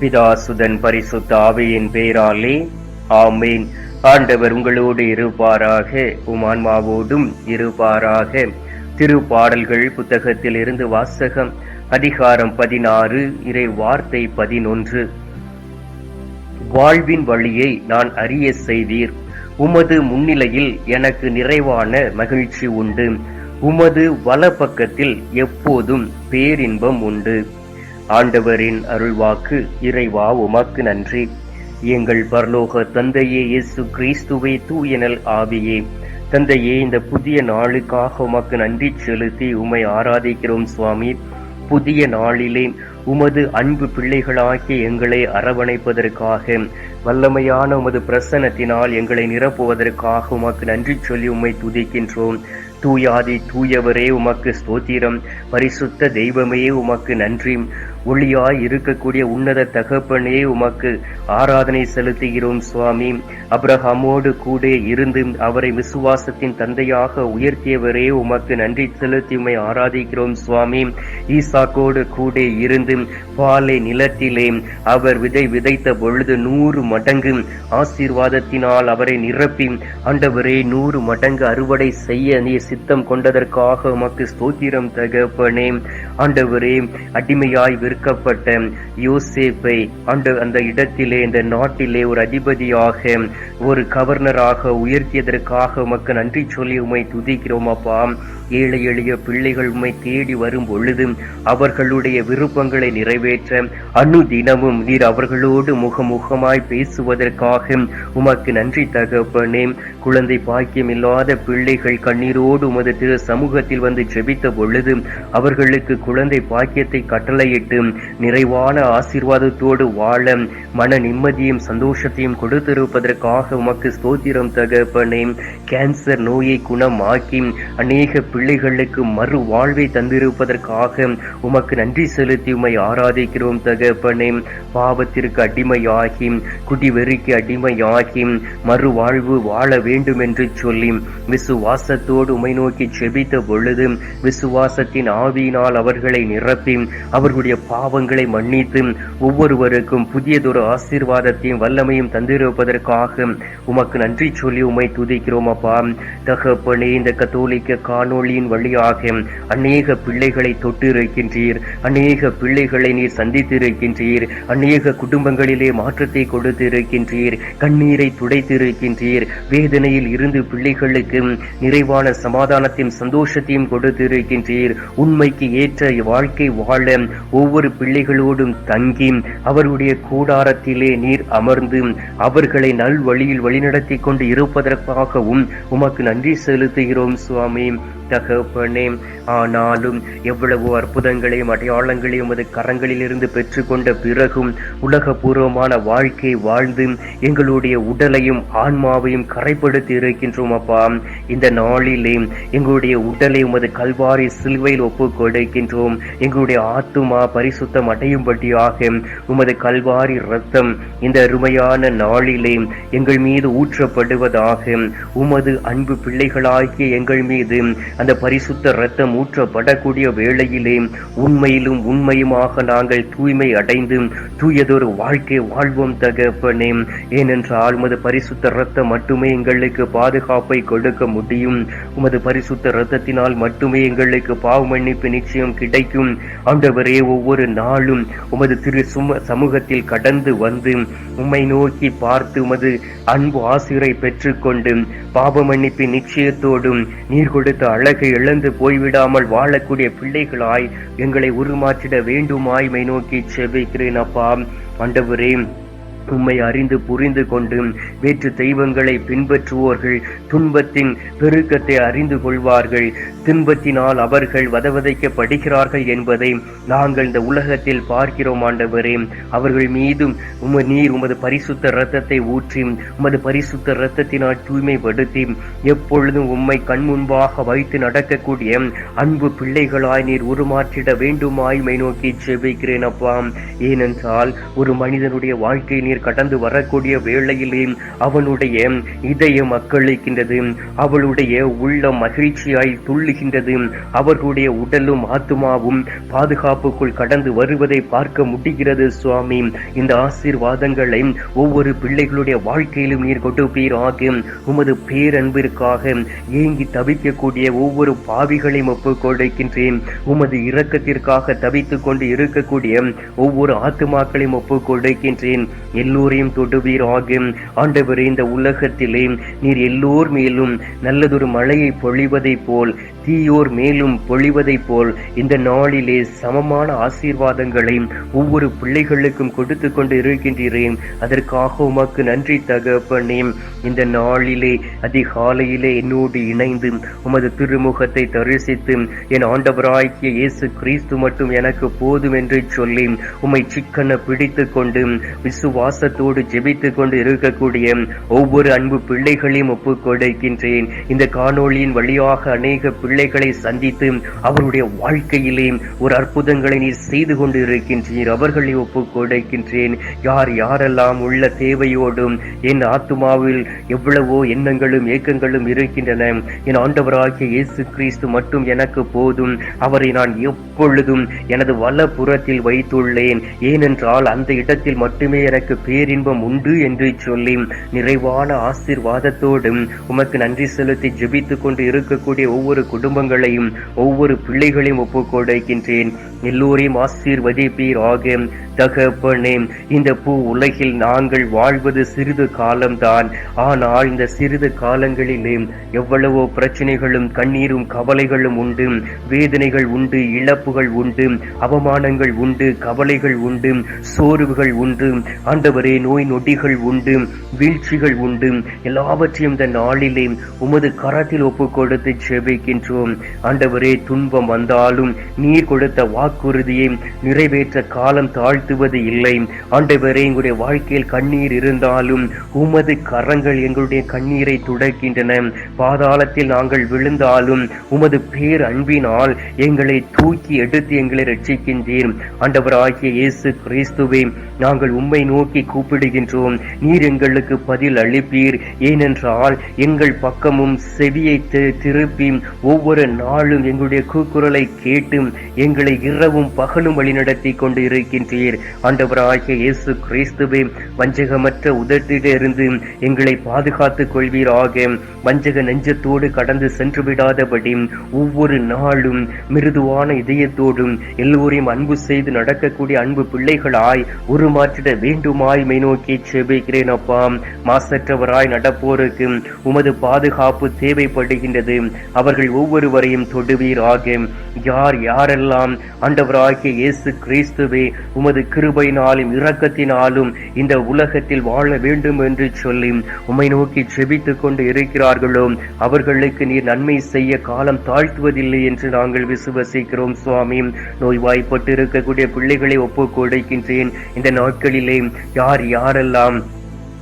பிதாசுதன் பரிசுத்த ஆவியின் பேராலே ஆமேன். ஆண்டவர் உங்களோடு இருப்பாராக உமான்மாவோடும் இருப்பாராக. திருப்பாடல்கள் புத்தகத்தில் இருந்து வாசகம் அதிகாரம் பதினாறு இறை வார்த்தை பதினொன்று. வாழ்வின் வழியை நான் அறிய செய்தீர். உமது முன்னிலையில் எனக்கு நிறைவான மகிழ்ச்சி உண்டு. உமது வலப்பக்கத்தில் எப்போதும் பேரின்பம் உண்டு. ஆண்டவரின் அருள்வாக்கு இறைவா உமக்கு நன்றி. எங்கள் பரலோக தந்தையே இயேசு கிறிஸ்துவே தூயனல் ஆவியே. தந்தையே இந்த புதிய நாளுக்காக உமக்கு நன்றி செலுத்தி உம்மை ஆராதிக்கிறோம் சுவாமி. புதிய நாளிலே உமது அன்பு பிள்ளைகளாகிய எங்களை அரவணைப்பதற்காக வல்லமையான உமது பிரசன்னத்தினால் எங்களை நிரப்புவதற்காக உமக்கு நன்றி சொல்லி உம்மை துதிக்கின்றோம். தூயாதி தூயவரே உமக்கு ஸ்தோத்திரம். பரிசுத்த தெய்வமே உமக்கு நன்றி. ஒளியாய் இருக்கக்கூடிய உன்னத தகப்பனே உமக்கு ஆராதனை செலுத்துகிறோம் சுவாமி. அப்ரஹாமோடு கூட இருந்து அவரை விசுவாசத்தின் தந்தையாக உயர்த்தியவரே உமக்கு நன்றி செலுத்தி உமை ஆராதிக்கிறோம் சுவாமி. ஈசாக்கோடு கூட இருந்து பாலை நிலத்திலே அவர் விதை விதைத்த பொழுது நூறு மடங்கு ஆசீர்வாதத்தினால் அவரை நிரப்பி ஆண்டவரே நூறு மடங்கு அறுவடை செய்ய நீ சித்தம் கொண்டதற்காக உமக்கு ஸ்தோத்திரம் தகப்பனே. ஆண்டவரே அடிமையாய் விற்கப்பட்ட யோசேப்பை ஆண்டு அந்த இடத்திலே இந்த நாட்டிலே ஒரு அதிபதியாக ஒரு கவர்னராக உயர்த்தியதற்காக உமக்கு நன்றி சொல்லி உமை துதிக்கிறோம் அப்பா. ஏழை எளிய பிள்ளைகள் உண்மை தேடி வரும் பொழுது அவர்களுடைய விருப்பங்களை நிறைவேற்ற அனுதினமும் நீர் அவர்களோடு முகமுகமாய் பேசுவதற்காக உமக்கு நன்றி தகப்பனே. குழந்தை பாக்கியம் இல்லாத பிள்ளைகள் கண்ணீரோடு உமது திரு சமூகத்தில் வந்து ஜெபித்த பொழுது அவர்களுக்கு குழந்தை பாக்கியத்தை கட்டளையிட்டு நிறைவான ஆசீர்வாதத்தோடு வாழ மன நிம்மதியும் சந்தோஷத்தையும் கொடுத்திருப்பதற்காக உமக்கு ஸ்தோத்திரம் தகப்பனே. கேன்சர் நோயை குணமாக்கி அநேக பிள்ளைகளுக்கு மறு வாழ்வை தந்திருப்பதற்காக உமக்கு நன்றி செலுத்தி உமை ஆராதிக்கிறோம் தகப்பனே. பாவத்திற்கு அடிமையாகி குடிவெறிக்கு அடிமையாகி மறு வாழ்வு வாழ வேண்டும் என்று சொல்லி விசுவாசத்தோடு உமை நோக்கி செபித்த பொழுது விசுவாசத்தின் ஆவியினால் அவர்களை நிரப்பி அவர்களுடைய பாவங்களை மன்னித்து ஒவ்வொருவருக்கும் புதியதொரு ஆசீர்வாதத்தையும் வல்லமையும் தந்திருப்பதற்காக உமக்கு நன்றி சொல்லி உமை துதிக்கிறோம் அப்பா. தகப்பனே இந்த கத்தோலிக்க காணொளியின் வழியாக அநேக பிள்ளைகளை தொட்டு இருக்கின்றீர் அநேக பிள்ளைகளை நீர் சந்தித்து இருக்கின்றீர் அநேக குடும்பங்களிலே மாற்றத்தை கொடுத்து இருக்கின்றீர் கண்ணீரை துடைத்து இருக்கின்றீர் வேதனையில் இருந்து பிள்ளைகளுக்கு நிறைவான சமாதானத்தையும் சந்தோஷத்தையும் கொடுத்து இருக்கின்றீர் உண்மைக்கு ஏற்ற வாழ்க்கை வாழ ஒவ்வொரு பிள்ளைகளோடும் தங்கி அவருடைய கூடாரத்திலே நீர் அமர்ந்து அவர்களை நல் வழியில் வழிநடத்தி கொண்டு இருப்பதற்காகவும் உமக்கு நன்றி செலுத்துகிறோம் சுவாமி. தகப்பனே ஆனாலும் எவ்வளவோ அற்புதங்களையும் அடையாளங்களையும் உமது கரங்களிலிருந்து பெற்றுக்கொண்ட பிறகும் உலகபூர்வமான வாழ்க்கை வாழ்ந்து எங்களுடைய உடலையும் ஆன்மாவையும் கரைப்படுத்தி இருக்கின்றோம் அப்பா. இந்த நாளிலே எங்களுடைய உடலை உமது கல்வாரி சிலுவையில் ஒப்பு கொடுக்கின்றோம். எங்களுடைய ஆத்துமா பரிசுத்தம் அடையும்படியாக உமது கல்வாரி ரத்தம் இந்த அருமையான நாளிலே எங்கள் மீது ஊற்றப்படுவதாக உமது அன்பு பிள்ளைகளாகிய எங்கள் மீது அந்த பரிசுத்த ரத்தம் ஊற்றப்படக்கூடிய வேளையிலே உண்மையிலும் உண்மையுமாக நாங்கள் தூய்மை அடைந்து தூயதொரு வாழ்க்கை வாழ்வோம் தகப்பனே. ஏனென்றால் உமது பரிசுத்த ரத்தம் மட்டுமே எங்களுக்கு பாதுகாப்பை கொடுக்க முடியும். உமது பரிசுத்த ரத்தத்தினால் மட்டுமே எங்களுக்கு பாவ மன்னிப்பு நிச்சயம் கிடைக்கும். ஆண்டவரே ஒவ்வொரு நாளும் உமது திரு சும சமூகத்தில் கடந்து வந்து உம்மை நோக்கி பார்த்து உமது அன்பு ஆசிரை பெற்றுக்கொண்டு பாவ மன்னிப்பு நிச்சயத்தோடும் நீர் கொடுத்த பிறகு இழந்து போய்விடாமல் வாழக்கூடிய பிள்ளைகளாய் எங்களை உருமாற்றிட வேண்டுமாய் மை நோக்கி செபிக்கிறேன் அப்பா. ஆண்டவரே உம்மை அறிந்து புரிந்து கொண்டு வேற்று தெய்வங்களை பின்பற்றுவோர்கள். துன்பத்தின் பெருக்கத்தை அறிந்து கொள்வார்கள். துன்பத்தினால் அவர்கள் வதவதைக்கப்படுகிறார்கள் என்பதை நாங்கள் இந்த உலகத்தில் பார்க்கிறோம் ஆண்டவரே. அவர்கள் மீதும் உம நீர் உமது பரிசுத்த இரத்தத்தை ஊற்றி உமது பரிசுத்த இரத்தத்தினால் தூய்மைப்படுத்தி எப்பொழுதும் உம்மை கண் முன்பாக வைத்து நடக்கக்கூடிய அன்பு பிள்ளைகளாய் நீர் உருமாற்றிட வேண்டுமாய் மை நோக்கி செபிக்கிறேன் அப்பா. ஏனென்றால் ஒரு மனிதனுடைய வாழ்க்கை நீர் கடந்து வரக்கூடிய வேளையிலே அவனுடைய இதயம் அக்களிக்கின்றது அவளுடைய உள்ளம் மகிழ்ச்சியாய் துள்ளுகின்றது. அவர்களுடைய உடலும் ஆத்துமாவும் பாதுகாப்புக்குள் கடந்து வருவதை பார்க்க முடிகிறது சுவாமி. இந்த ஆசீர்வாதங்களை ஒவ்வொரு பிள்ளைகளுடைய வாழ்க்கையிலும் நீர் கொடுப்பீராக உமது பேரன்பிற்காக ஏங்கி தவிக்கக்கூடிய ஒவ்வொரு பாவிகளையும் ஒப்புக் கொடுக்கின்றேன். உமது இரக்கத்திற்காக தவித்துக் கொண்டு இருக்கக்கூடிய ஒவ்வொரு ஆத்துமாக்களையும் ஒப்புக் கொடுக்கின்றேன். எல்லோரையும் ஆகும் ஆண்டவரே இந்த உலகத்திலே நீர் எல்லோர் மேலும் நல்லதொரு மழையை பொழிவதைப் போல் தீயோர் மேலும் பொழிவதைப் போல் இந்த நாளிலே சமமான ஆசீர்வாதங்களையும் ஒவ்வொரு பிள்ளைகளுக்கும் கொடுத்து கொண்டு இருக்கின்றேன் அதற்காக உமக்கு நன்றி தகப்பனே. இந்த நாளிலே அதிகாலையிலே என்னோடு இணைந்து உமது திருமுகத்தை தரிசித்து என் ஆண்டவராகிய இயேசு கிறிஸ்து மட்டும் எனக்கு போதும் என்று சொல்லி உம்மை சிக்கன பிடித்து கொண்டு விசுவாசத்தோடு ஜெபித்து கொண்டு இருக்கக்கூடிய ஒவ்வொரு அன்பு பிள்ளைகளையும் ஒப்புக் கொடுக்கின்றேன். இந்த காணொளியின் வழியாக அநேக பிள்ளைகளை சந்தித்து அவருடைய வாழ்க்கையிலே ஒரு அற்புதங்களை நீர் செய்து கொண்டு இருக்கின்றீர் அவர்களை ஒப்பு கொடுக்கின்றேன். யார் யாரெல்லாம் உள்ள தேவையோடும் என் ஆத்துமாவில் எவ்வளவோ எண்ணங்களும் ஏக்கங்களும் இருக்கின்றன. என் ஆண்டவராகிய இயேசு கிறிஸ்து மட்டும் எனக்கு போதும். அவரை நான் எப்பொழுதும் எனது வலப்புறத்தில் வைத்துள்ளேன். ஏனென்றால் அந்த இடத்தில் மட்டுமே எனக்கு பேரின்பம் உண்டு என்று சொல்லி நிறைவான ஆசீர்வாதத்தோடும் உமக்கு நன்றி செலுத்தி ஜெபித்துக் கொண்டு இருக்கக்கூடிய ஒவ்வொரு குடும்பங்களையும் ஒவ்வொரு பிள்ளைகளையும் ஒப்புக் கொடுக்கின்றேன் எல்லோரையும் ஆசீர்வதிப்பீராக தகப்பனே இந்த பூ உலகில் நாங்கள் வாழ்வது சிறிது காலம்தான். ஆனால் இந்த சிறிது காலங்களிலே எவ்வளவோ பிரச்சனைகளும் கண்ணீரும் கவலைகளும் உண்டு. வேதனைகள் உண்டு இழப்புகள் உண்டு. அவமானங்கள் உண்டு கவலைகள் உண்டு. சோர்வுகள் உண்டு. ஆண்டவரே நோய் நொடிகள் உண்டு. வீழ்ச்சிகள் உண்டு. எல்லாவற்றையும் இந்த நாளிலே உமது கரத்தில் ஒப்பு கொடுத்து செபிக்கின்றோம் ஆண்டவரே துன்பம் வந்தாலும் நீர் கொடுத்த வாக்குறுதியை நிறைவேற்ற காலம் தாழ்த்துவது இல்லை. ஆண்டவரே எங்களுடைய வாழ்க்கையில் கண்ணீர் இருந்தாலும் உமது கரங்கள் எங்களுடைய கண்ணீரை துடைக்கின்றன. பாதாளத்தில் நாங்கள் விழுந்தாலும் உமது பேர் அன்பினால் எங்களை தூக்கி எடுத்து எங்களை ரட்சிக்கின்றீர் ஆண்டவராகிய இயேசு கிறிஸ்துவை நாங்கள் உம்மை நோக்கி கூப்பிடுகின்றோம். நீர் எங்களுக்கு பதில் அளிப்பீர் ஏனென்றால் எங்கள் பக்கமும் செவியை திருப்பி ஒவ்வொரு ஒவ்வொரு நாளும் எங்களுடைய கூக்குரலை கேட்டும் எங்களை இரவும் பகலும் வழிநடத்தி கொண்டு இருக்கின்றீர் ஆண்டவராகிய இயேசு கிறிஸ்துவே வஞ்சகமற்ற உதட்டிலிருந்து எங்களை பாதுகாத்துக் கொள்வீராக. வஞ்சக நெஞ்சத்தோடு கடந்து சென்று விடாதபடி ஒவ்வொரு நாளும் மிருதுவான இதயத்தோடும் எல்லோரையும் அன்பு செய்து நடக்கக்கூடிய அன்பு பிள்ளைகளாய் உருமாற்றிட வேண்டுமாய் மை நோக்கி செபிக்கிறேன் அப்பா. மாசற்றவராய் நடப்போருக்கு உமது பாதுகாப்பு தேவைப்படுகின்றது. அவர்கள் ஒவ்வொரு ஒவ்வொருவரையும் தொடுவீராக யார் யாரெல்லாம் ஆண்டவராகிய இயேசு கிறிஸ்துவே உமது கிருபையினாலும் இரக்கத்தினாலும் இந்த உலகத்தில் வாழ வேண்டும் என்று சொல்லி உம்மை நோக்கி செபித்துக் கொண்டு இருக்கிறார்களோ அவர்களுக்கு நீர் நன்மை செய்ய காலம் தாழ்த்துவதில்லை என்று நாங்கள் விசுவசிக்கிறோம் சுவாமி. நோய்வாய்ப்பட்டு இருக்கக்கூடிய பிள்ளைகளை ஒப்புக் கொடுக்கின்றேன் இந்த நாட்களிலே யார் யாரெல்லாம்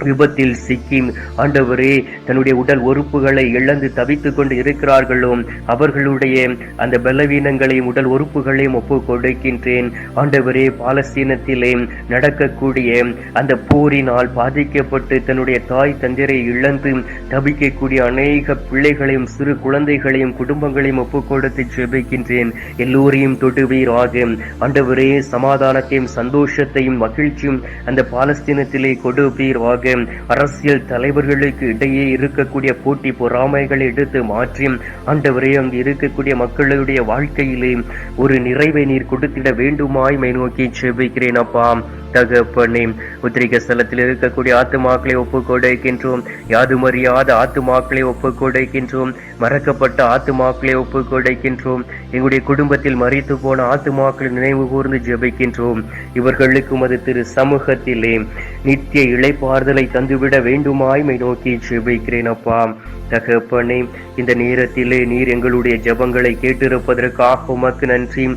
விபத்தில் சிக்கி ஆண்டவரே தன்னுடைய உடல் உறுப்புகளை இழந்து தவித்து கொண்டு இருக்கிறார்களோ அவர்களுடைய அந்த பலவீனங்களையும் உடல் உறுப்புகளையும் ஒப்பு கொடுக்கின்றேன். ஆண்டவரே பாலஸ்தீனத்திலே நடக்கக்கூடிய அந்த போரினால் பாதிக்கப்பட்டு தன்னுடைய தாய் தந்தையரை இழந்து தவிக்கக்கூடிய அநேக பிள்ளைகளையும் சிறு குழந்தைகளையும் குடும்பங்களையும் ஒப்பு கொடுத்து ஜெபிக்கின்றேன். எல்லோரையும் தொடுவீராக. ஆண்டவரே சமாதானத்தையும் சந்தோஷத்தையும் மகிழ்ச்சியும் அந்த பாலஸ்தீனத்திலே கொடுப்பீராக. அரசியல் தலைவர்களுக்கு இடையே இருக்கக்கூடிய போட்டி பொறாமைகளை எடுத்து மாற்றி ஆண்டவரே அங்கு இருக்கக்கூடிய மக்களுடைய வாழ்க்கையிலே ஒரு நிறைவை நீர் கொடுத்திட வேண்டுமாய் மை நோக்கி செபிக்கிறேன் அப்பா. தகப்பனே உத்திரிக ஸ்தலத்தில் இருக்கக்கூடிய ஆத்துமாக்களை ஒப்பு கொடுக்கின்றோம் யாதும் அறியாத ஆத்துமாக்களை ஒப்பு கொடுக்கின்றோம் மறக்கப்பட்ட ஆத்துமாக்களை ஒப்பு கொடுக்கின்றோம் எங்களுடைய குடும்பத்தில் மறித்து போன ஆத்துமாக்களை நினைவு கூர்ந்து ஜெபிக்கின்றோம். இவர்களுக்கு அது திரு சமூகத்திலே நித்திய இளைப்பாறுதலை தந்துவிட வேண்டுமாய்மை நோக்கி ஜெபிக்கிறேன் அப்பா. தகப்பனே இந்த நேரத்திலே நீர் எங்களுடைய ஜெபங்களை கேட்டிருப்பதற்காக உமக்கு நன்றி.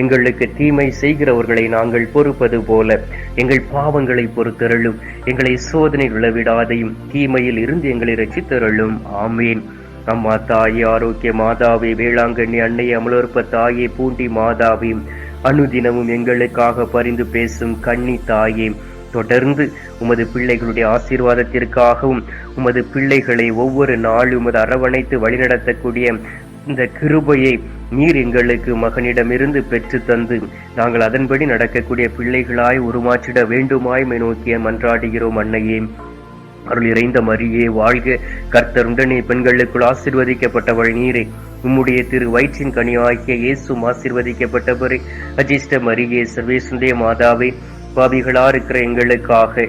எங்களுக்கு தீமை செய்கிறவர்களை நாங்கள் பொறுப்பது போல. எங்கள் பாவங்களை பொறுத்தருளும். எங்களை சோதனை விழவிடாதையும் தீமையில் இருந்து எங்களை ரசித்தருளும் ஆமேன். அம்மா தாயே ஆரோக்கிய மாதாவே வேளாங்கண்ணி அன்னை அமலோற்ப தாயே பூண்டி மாதாவே அனுதினமும் எங்களுக்காக பரிந்து பேசும் கன்னி தாயே தொடர்ந்து உமது பிள்ளைகளுடைய ஆசீர்வாதத்திற்காகவும் உமது பிள்ளைகளை ஒவ்வொரு நாளும் உமது அரவணைத்து வழிநடத்தக்கூடிய இந்த கிருபையை நீர் எங்களுக்கு மகனிடமிருந்து பெற்று தந்து நாங்கள் அதன்படி நடக்கக்கூடிய பிள்ளைகளாய் உருமாற்றிட வேண்டுமாய் நோக்கிய மன்றாடுகிறோம் அன்னையே. அருள் இறைந்த மரியே வாழ்க. கர்த்தருடனே பெண்களுக்குள் ஆசிர்வதிக்கப்பட்டவள் நீரே. உம்முடைய திரு வயிற்றின் கனியாகிய இயேசும் ஆசிர்வதிக்கப்பட்டவரே. அஜிஷ்ட மரியே சர்வேசுந்தே மாதாவே பாவிகளா இருக்கிற எங்களுக்காக